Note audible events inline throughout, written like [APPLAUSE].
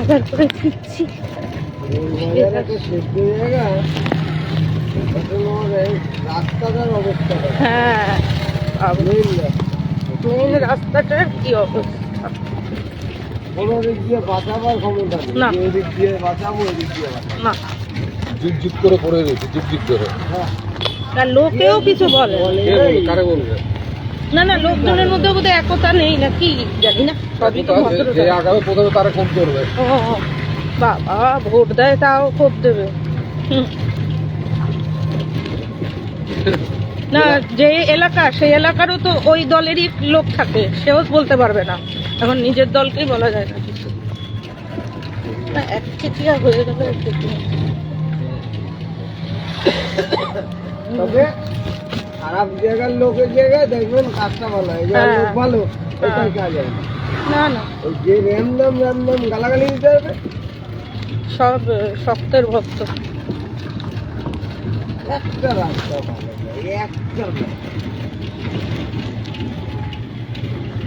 বাজার করে ফিরছি অবস্থা হ্যাঁ মেন রাস্তাটার কি অবস্থা? কোনো দিক দিয়ে বাঁচাবার ক্ষমতা নেই না। যে এদিক দিয়ে বাঁচাবো এদিক দিয়ে না করে পড়ে রয়েছে করে। হ্যাঁ লোকেও কিছু বলে? কারে বলবে? না না লোকজনের মধ্যে বোধহয় একতা নেই না কি জানি না সবই তো যে-। আগাবে প্রথমে তারা ফোন করবে বাবা ভোট দেয় তাও খুব দেবে। না যে এলাকা সেই এলাকারও তো ওই দলেরই লোক থাকে সেও বলতে পারবে না এখন নিজের দলকেই বলা যায় না কিছু না একচেটিয়া হয়ে গেল একচেটিয়া। তবে খারাপ জায়গার লোকের জায়গায় দেখবেন কাজটা ভালো হয়। যার হ্যাঁ। লোক ভালো হ্যাঁ। কাজ হয়। না না। ওই যে র্যান্ডম র্যান্ডম গালাগালি দিতে হবে। সব শক্তের ভক্ত। একটা রাস্তা ভালো একটা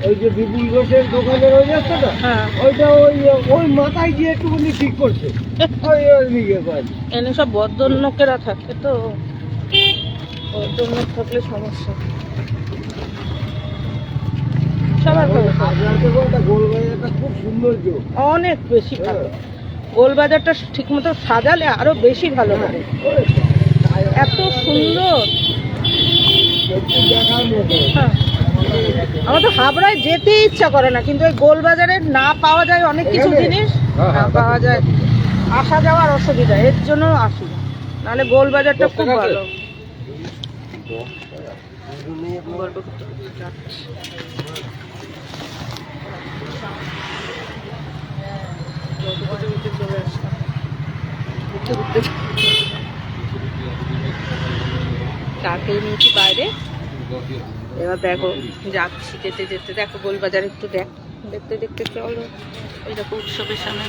ওই যে বিপুল ঘোষের দোকানের ওই রাস্তাটা হ্যাঁ। ওইটা ওই ওই মাথায় গিয়ে একটুখানি ঠিক করছে। [LAUGHS] ওই ওই দিকে এনে সব বদ্ধলোকেরা থাকে তো। বদ্ধলোক থাকলে সমস্যা। সবার খুব সৌন্দর্য অনেক বেশি ভালো। গোলবাজারটা ঠিক মতো সাজালে আরও বেশি ভালো হবে। এত সুন্দর। হ্যাঁ। আমার তো হাবড়ায় যেতে ইচ্ছা করে না কিন্তু ওই গোলবাজারে না পাওয়া যায় অনেক কিছু জিনিস। হ্যাঁ, না হ্যাঁ, পাওয়া যায়। আসা যাওয়ার অসুবিধা এর জন্য আসি। না নাহলে গোলবাজারটা খুব ভালো। গল্প করতে করতে চা খেয়ে নিয়েছি বাইরে এবার দেখো, যাচ্ছি যেতে যেতে। দেখো, গোলবাজার একটু দেখ। দেখতে দেখতে, চলো। ওই দেখো উৎসবের সামনে।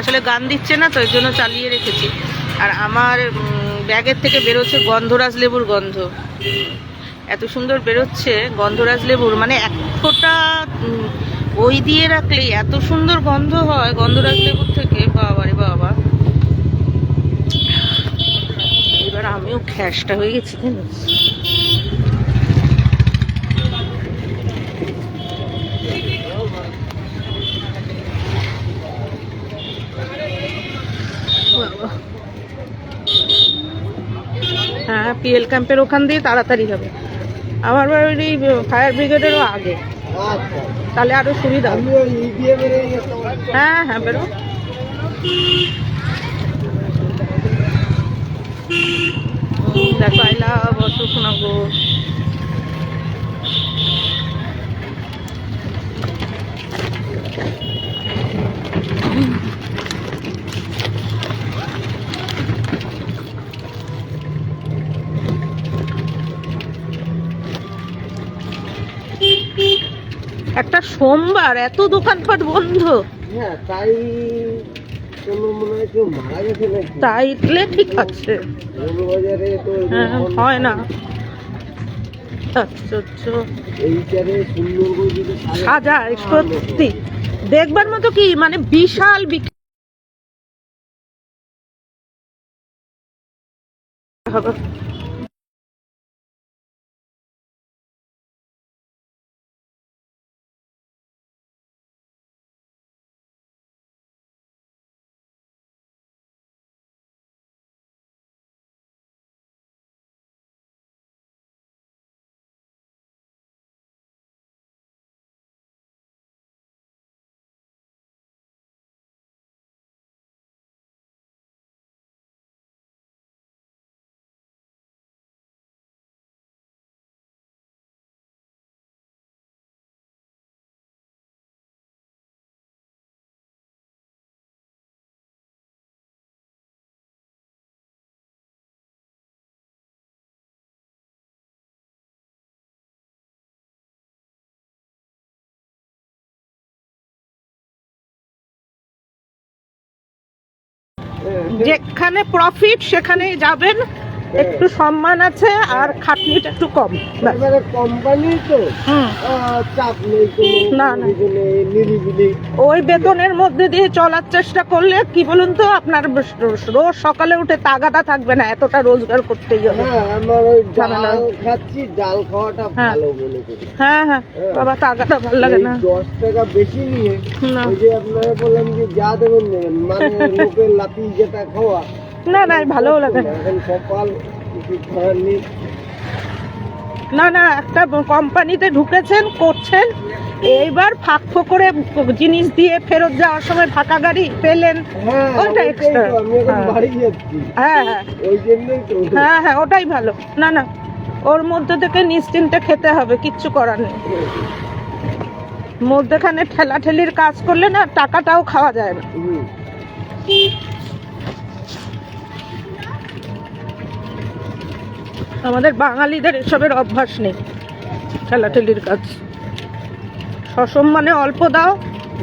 আসলে গান দিচ্ছে না, তো এর জন্য চালিয়ে রেখেছি। আর আমার ব্যাগের থেকে বেরোচ্ছে গন্ধরাজ লেবুর গন্ধ। এত সুন্দর বেরোচ্ছে গন্ধরাজ লেবুর মানে এক ফোঁটা ওই দিয়ে রাখলেই এত সুন্দর গন্ধ হয় গন্ধরাজ লেবুর থেকে। বাবা রে বাবা। এবার আমিও খ্যাসটা হয়ে গেছি কেন বাবা। হ্যাঁ পিএল ক্যাম্পের ওখান দিয়ে তাড়াতাড়ি হবে। আমার এই ফায়ার ব্রিগেডেরও আগে। তাহলে আরও সুবিধা ওই হ্যাঁ হ্যাঁ বেরো। দেখো আই লাভ একটা সোমবার এত দোকানপাট বন্ধ। হ্যাঁ তাই তাইলে ঠিক আছে। হ্যাঁ হয় না। সাজায়- সত্যি। দেখবার মতো কি মানে বিশাল হবে। যেখানে প্রফিট সেখানে যাবেন। একটু সম্মান আছে আর খাটনিটা একটু কম। এবারে কোম্পানি তো হুম। চাপ নেই না, না। নিরিবিলি। ওই বেতনের মধ্যে দিয়ে চলার চেষ্টা করলে কি বলুন তো আপনার রোজ সকালে উঠে তাগাদা থাকবে না এতটা রোজগার করতেই হবে। হ্যাঁ আমার ওই ডাল খাচ্ছি ডাল খাওয়াটা হ্যাঁ। ভালো মনে করি। হ্যাঁ হ্যাঁ। বাবা তাগাদা ভালো লাগে না। দশ টাকা বেশি নিয়ে ওই যে আপনারা বললাম যে যা দেবেন মানে [LAUGHS] লোকের লাতি যেটা খাওয়া না না ভালোও লাগে। না না একটা কোম্পানিতে ঢুকেছেন করছেন এইবার ফাঁক করে জিনিস দিয়ে ফেরত যাওয়ার সময় ফাঁকা গাড়ি পেলেন হ্যাঁ আমি এখন হ্যাঁ। হ্যাঁ হ্যাঁ। হ্যাঁ হ্যাঁ ওটাই ভালো। না না ওর মধ্যে থেকে নিশ্চিন্তে খেতে হবে কিচ্ছু করার নেই। মধ্যেখানে ঠেলাঠেলির কাজ করলে না টাকাটাও খাওয়া যায় না। আমাদের বাঙালিদের এসবের অভ্যাস নেই। ঠেলাঠেলির কাজ। সসম্মানে অল্প দাও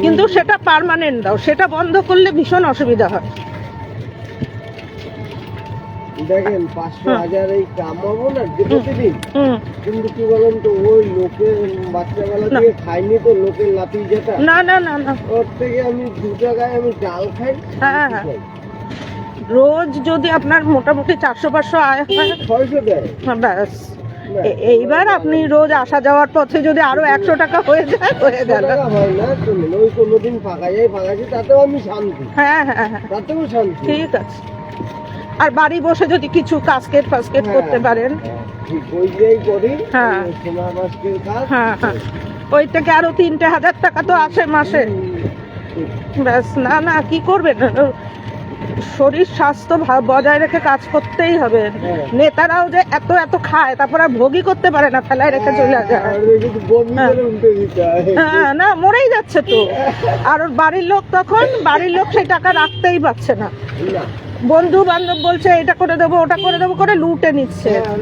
কিন্তু সেটা পার্মানেন্ট দাও। সেটা বন্ধ করলে ভীষণ অসুবিধা হয়। দেখেন পাঁচশো। হাজার এই কামাবো না প্রতিদিন কিন্তু কি বলেন তো ওই লোকের বাচ্চাবেলা না। থেকে খাইনি তো লোকের লাতি যেটা? না না না না। ওর থেকে আমি দু টাকায় আমি ডাল খাই হ্যাঁ, হ্যাঁ। রোজ যদি আপনার মোটামুটি চারশো পাঁচশো আয় হয় হ্যাঁ, ব্যাস। এইবার আপনি রোজ আসা যাওয়ার পথে যদি আরও একশো টাকা হয়ে যায় হয়ে গেল হয় না শুনুন ওই কোনোদিন ফাঁকা যায় ফাঁকা তাতেও আমি শান্তি। হ্যাঁ হ্যাঁ হ্যাঁ। তাতেও শান্তি। ঠিক আছে। আর বাড়ি বসে যদি কিছু কাস্কেট ফাস্কেট হ্যাঁ, করতে পারেন। হ্যাঁ, ওই হ্যাঁ। হ্যাঁ হ্যাঁ। ওই থেকে আরও তিনটে হাজার টাকা তো আসে মাসে। ব্যাস না না কি করবেন? শরীর স্বাস্থ্য বজায় রেখে কাজ করতেই হবে। হ্যাঁ। নেতারাও যে এত এত খায় তারপর আর ভোগই করতে পারে না ফেলায় রেখে চলে যায়। হ্যাঁ। হয়। হ্যাঁ না মরেই যাচ্ছে তো। আর ওর বাড়ির লোক তখন বাড়ির লোক সেই টাকা রাখতেই পারছে না। বন্ধু বান্ধব বলছে এটা করে দেবো ওটা করে দেবো করে লুটে নিচ্ছে। হ্যাঁ,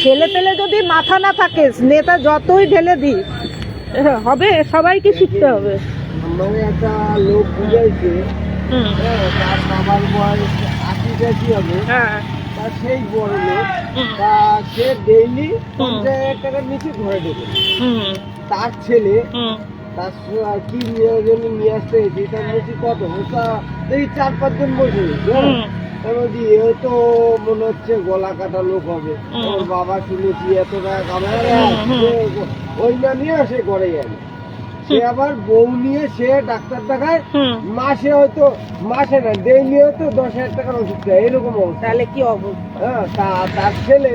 ছেলে পেলে যদি মাথা না থাকে নেতা যতই ঢেলে দি হবে সবাইকে শিখতে হবে। একটা লোক বুঝাইছে হ্যাঁ, তার বাবার বয়স আশি টাশি হবে। হ্যাঁ। তা সেই বড় লোক তা সে ডেইলি পঞ্চাশ হাজার টাকার নিচে ঘরে দেবে। তার ছেলে তার কি নিয়ে জন্য নিয়ে আসতে হয়েছে তার বলছি কত? তা দেখি চার পাঁচজন বসে হ্যাঁ। বলছি এ তো মনে হচ্ছে গলা কাটা লোক হবে। ওর বাবা শুনেছি এত টাকা কামায় ওই না নিয়ে সে ঘরে যাবে সে আবার বউ নিয়ে সে ডাক্তার দেখায় মাসে হয়তো মাসে না ডেইলি হয়তো দশ হাজার টাকার ওষুধ দেয় এরকম তাহলে কি অবস্থা? হ্যাঁ তা তার ছেলে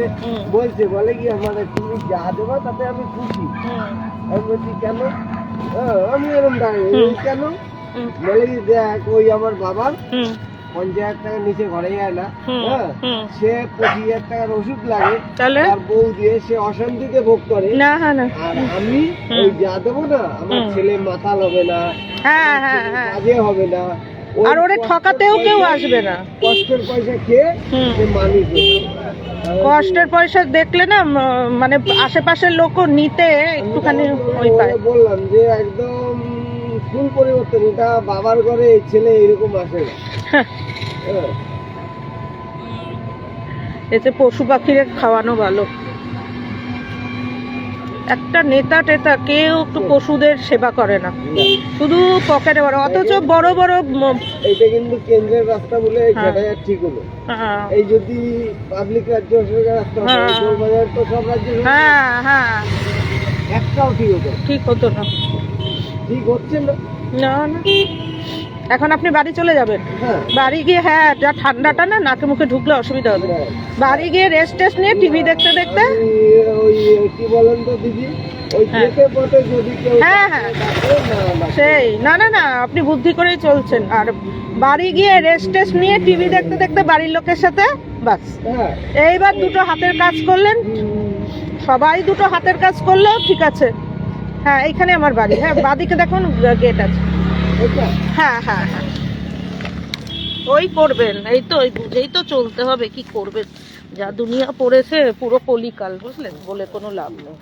বলছে বলে কি মানে তুমি যা দেবো তাতে আমি খুশি। আমি বলছি কেন? হ্যাঁ, আমি এরকম দাঁড়িয়ে কেন? বলে কি দেখ ওই আমার বাবার পঞ্চাশ হাজার টাকার নিচে ঘরে যায় না। হ্যাঁ? সে পঁচিশ হাজার টাকার ওষুধ লাগে তাহলে? তার বউ দিয়ে সে অশান্তিতে ভোগ করে। না না আর আমি ওই যা দেবো না আমার ছেলে মাতাল হবে না হ্যাঁ হ্যাঁ হ্যাঁ। কাজে হবে না। আর ওরে ঠকাতেও কেউ আসবে না। কষ্টের পয়সা খেয়ে। সে মানুষ কষ্টের পয়সা দেখলে না মানে আশেপাশের লোকও নিতে একটুখানি ওই পায়। বললাম যে একদম ফুল পরিবর্তন এটা বাবার ঘরে এই ছেলে এরকম আসে না। হ্যাঁ। এতে পশু পাখিরে খাওয়ানো ভালো। একটা নেতা টেতা কেউ একটু পশুদের সেবা করে না। শুধু পকেটে বড় অথচ বড় বড় এইটা কিন্তু কেন্দ্রের রাস্তা বলে এই হ্যাঁ। ঠিক হলো। হ্যাঁ। এই যদি পাবলিক রাজ্য সরকার রাস্তা হ্যাঁ। তো সব রাজ্য হ্যাঁ হ্যাঁ। একটাও ঠিক হতো ঠিক হতো না। ঠিক হচ্ছে না? না না। এখন আপনি বাড়ি চলে যাবেন। হ্যাঁ। বাড়ি গিয়ে হ্যাঁ যা ঠান্ডাটা না নাকে মুখে ঢুকলে অসুবিধা হবে। হ্যাঁ। বাড়ি গিয়ে রেস্ট টেস্ট নিয়ে টিভি দেখতে দেখতে কি বলেন তো দিদি? হ্যাঁ। হ্যাঁ, হ্যাঁ। সেই না না না আপনি বুদ্ধি করেই চলছেন। আর বাড়ি গিয়ে রেস্ট টেস্ট নিয়ে টিভি দেখতে দেখতে বাড়ির লোকের সাথে বাস। এইবার দুটো হাতের কাজ করলেন। সবাই দুটো হাতের কাজ করলেও ঠিক আছে। হ্যাঁ এখানে আমার বাড়ি। হ্যাঁ বাদিকে দেখুন গেট আছে। হ্যাঁ হ্যাঁ হ্যাঁ। ওই করবেন এই তো ওই বুঝেই তো চলতে হবে কি করবেন? যা দুনিয়া পড়েছে পুরো কলিকাল বুঝলেন? বলে কোনো লাভ নেই।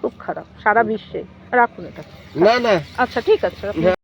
খুব খারাপ সারা বিশ্বে। রাখুন এটা। না না। আচ্ছা ঠিক আছে রাখুন।